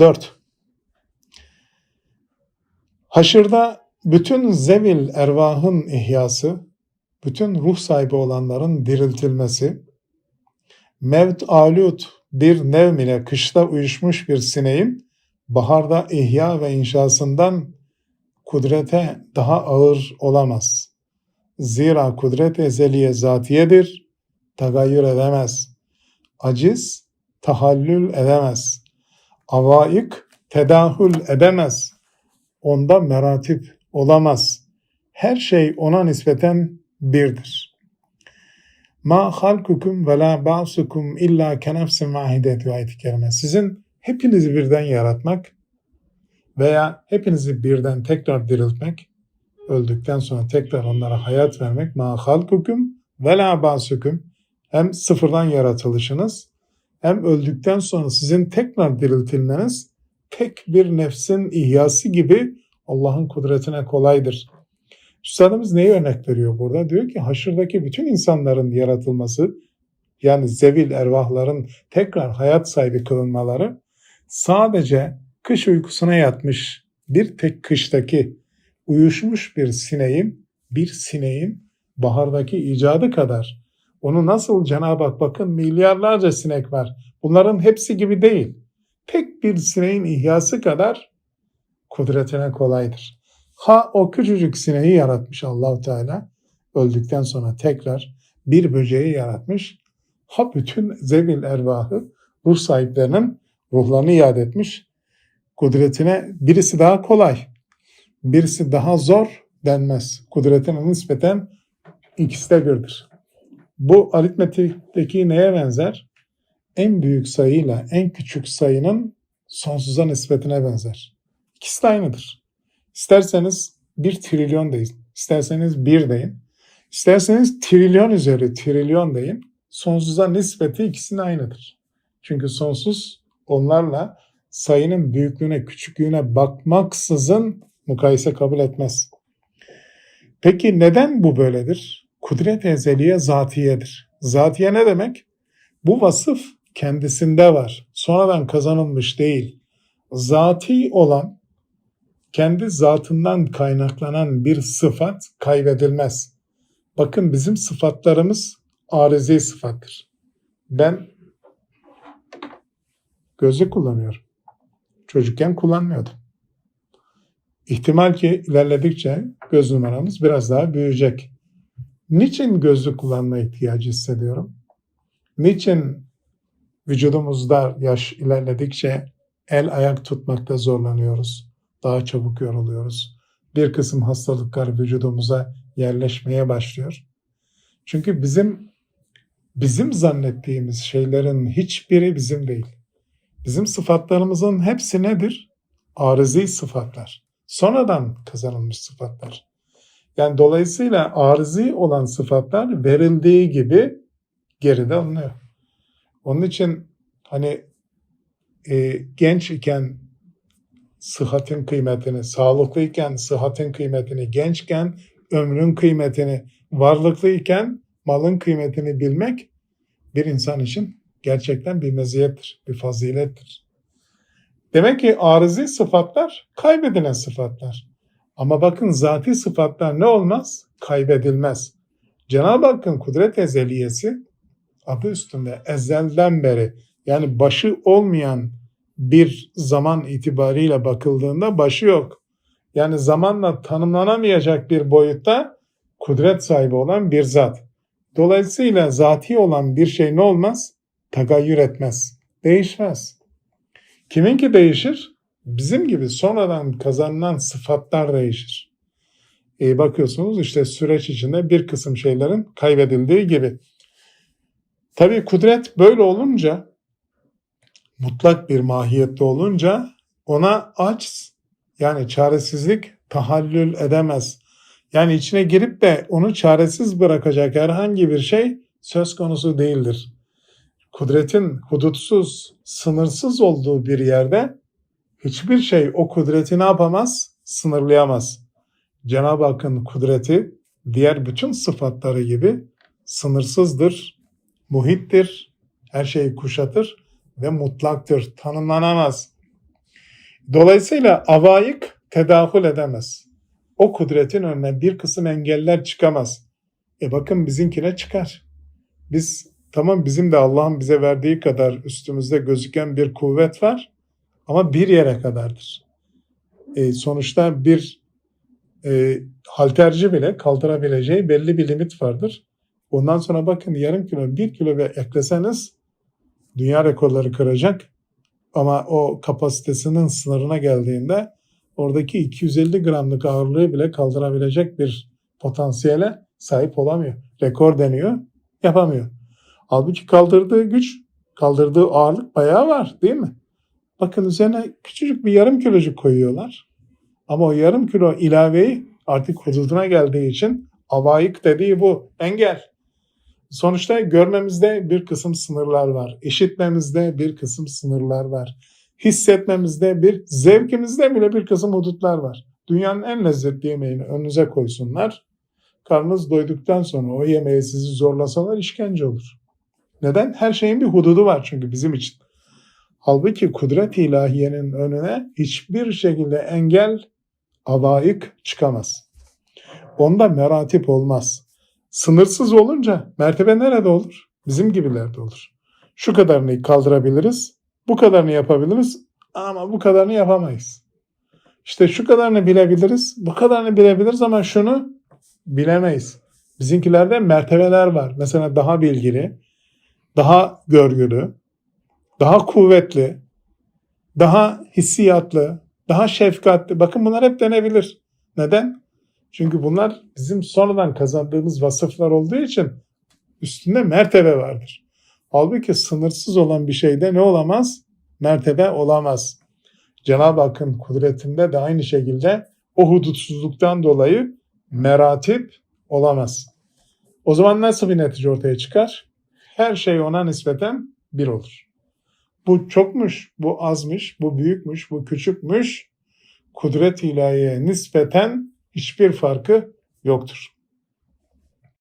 4. Haşırda bütün zevil ervahın ihyası, bütün ruh sahibi olanların diriltilmesi, mevt alut bir nevm ile kışta uyuşmuş bir sineğin baharda ihya ve inşasından kudrete daha ağır olamaz. Zira kudret ezeliye zatiyedir, tagayyür edemez. Aciz tahallül edemez. Avaik tedahül edemez. Onda meratip olamaz. Her şey ona nispeten birdir. Ma halkukum ve la ba'sukum illa kenefsin vahidet ayet-i kerime. Sizin hepinizi birden yaratmak veya hepinizi birden tekrar diriltmek, öldükten sonra tekrar onlara hayat vermek ma halkukum ve la ba'sukum hem sıfırdan yaratılışınız hem öldükten sonra sizin tekrar diriltilmeniz tek bir nefsin ihyası gibi Allah'ın kudretine kolaydır. Üstadımız neyi örnek veriyor burada? Diyor ki haşırdaki bütün insanların yaratılması yani zevil ervahların tekrar hayat sahibi kılınmaları sadece kış uykusuna yatmış bir tek kıştaki uyuşmuş bir sineğin bir sineğin bahardaki icadı kadar onu nasıl Cenab-ı Hak bakın milyarlarca sinek var. Bunların hepsi gibi değil. Tek bir sineğin ihyası kadar kudretine kolaydır. Ha o küçücük sineği yaratmış Allahu Teala öldükten sonra tekrar bir böceği yaratmış. Ha bütün zevil ervahı ruh sahiplerinin ruhlarını iade etmiş. Kudretine birisi daha kolay, birisi daha zor denmez. Kudretine nispeten ikisi de birdir. Bu aritmetikteki neye benzer? En büyük sayıyla en küçük sayının sonsuza nispetine benzer. İkisi de aynıdır. İsterseniz bir trilyon deyin, isterseniz bir deyin, isterseniz trilyon üzeri trilyon deyin. Sonsuza nispeti ikisinin aynıdır. Çünkü sonsuz onlarla sayının büyüklüğüne, küçüklüğüne bakmaksızın mukayese kabul etmez. Peki neden bu böyledir? Kudret ezeliye zatiyedir. Zatiye ne demek? Bu vasıf kendisinde var. Sonradan kazanılmış değil. Zati olan kendi zatından kaynaklanan bir sıfat kaybedilmez. Bakın bizim sıfatlarımız arizi sıfattır. Ben gözlük kullanıyorum. Çocukken kullanmıyordum. İhtimal ki ilerledikçe göz numaramız biraz daha büyüyecek. Niçin gözlük kullanma ihtiyacı hissediyorum? Niçin vücudumuzda yaş ilerledikçe el ayak tutmakta zorlanıyoruz? Daha çabuk yoruluyoruz. Bir kısım hastalıklar vücudumuza yerleşmeye başlıyor. Çünkü bizim bizim zannettiğimiz şeylerin hiçbiri bizim değil. Bizim sıfatlarımızın hepsi nedir? Arızi sıfatlar. Sonradan kazanılmış sıfatlar. Yani dolayısıyla arızi olan sıfatlar verildiği gibi geride alınıyor. Onun için hani e, genç iken sıhhatin kıymetini, sağlıklıyken sıhhatin kıymetini, gençken ömrün kıymetini, varlıklıyken malın kıymetini bilmek bir insan için gerçekten bir meziyettir, bir fazilettir. Demek ki arızi sıfatlar kaybedilen sıfatlar. Ama bakın zati sıfatlar ne olmaz? Kaybedilmez. Cenab-ı Hakk'ın kudret ezeliyesi adı üstünde ezelden beri yani başı olmayan bir zaman itibariyle bakıldığında başı yok. Yani zamanla tanımlanamayacak bir boyutta kudret sahibi olan bir zat. Dolayısıyla zati olan bir şey ne olmaz? Tagayyür etmez, değişmez. Kiminki değişir? Bizim gibi sonradan kazanılan sıfatlar değişir. E bakıyorsunuz işte süreç içinde bir kısım şeylerin kaybedildiği gibi. Tabii kudret böyle olunca, mutlak bir mahiyette olunca ona aç yani çaresizlik tahallül edemez. Yani içine girip de onu çaresiz bırakacak herhangi bir şey söz konusu değildir. Kudretin hudutsuz, sınırsız olduğu bir yerde hiçbir şey o kudreti ne yapamaz? Sınırlayamaz. Cenab-ı Hakk'ın kudreti diğer bütün sıfatları gibi sınırsızdır, muhittir, her şeyi kuşatır ve mutlaktır, tanımlanamaz. Dolayısıyla avayık tedahül edemez. O kudretin önüne bir kısım engeller çıkamaz. E bakın bizimkine çıkar. Biz tamam bizim de Allah'ın bize verdiği kadar üstümüzde gözüken bir kuvvet var ama bir yere kadardır. E, sonuçta bir e, halterci bile kaldırabileceği belli bir limit vardır. Ondan sonra bakın yarım kilo, bir kilo ve ekleseniz dünya rekorları kıracak. Ama o kapasitesinin sınırına geldiğinde oradaki 250 gramlık ağırlığı bile kaldırabilecek bir potansiyele sahip olamıyor. Rekor deniyor, yapamıyor. Halbuki kaldırdığı güç, kaldırdığı ağırlık bayağı var değil mi? Bakın üzerine küçücük bir yarım kilocuk koyuyorlar. Ama o yarım kilo ilaveyi artık hududuna geldiği için avayık dediği bu. Engel. Sonuçta görmemizde bir kısım sınırlar var. İşitmemizde bir kısım sınırlar var. Hissetmemizde bir, zevkimizde bile bir kısım hudutlar var. Dünyanın en lezzetli yemeğini önünüze koysunlar. Karnınız doyduktan sonra o yemeği sizi zorlasalar işkence olur. Neden? Her şeyin bir hududu var çünkü bizim için. Halbuki kudret ilahiyenin önüne hiçbir şekilde engel, avaik çıkamaz. Onda meratip olmaz. Sınırsız olunca mertebe nerede olur? Bizim gibilerde olur. Şu kadarını kaldırabiliriz, bu kadarını yapabiliriz ama bu kadarını yapamayız. İşte şu kadarını bilebiliriz, bu kadarını bilebiliriz ama şunu bilemeyiz. Bizimkilerde mertebeler var. Mesela daha bilgili, daha görgülü, daha kuvvetli, daha hissiyatlı, daha şefkatli. Bakın bunlar hep denebilir. Neden? Çünkü bunlar bizim sonradan kazandığımız vasıflar olduğu için üstünde mertebe vardır. Halbuki sınırsız olan bir şeyde ne olamaz? Mertebe olamaz. Cenab-ı Hakk'ın kudretinde de aynı şekilde o hudutsuzluktan dolayı meratip olamaz. O zaman nasıl bir netice ortaya çıkar? Her şey ona nispeten bir olur. Bu çokmuş, bu azmış, bu büyükmüş, bu küçükmüş. Kudret ilahiye nispeten hiçbir farkı yoktur.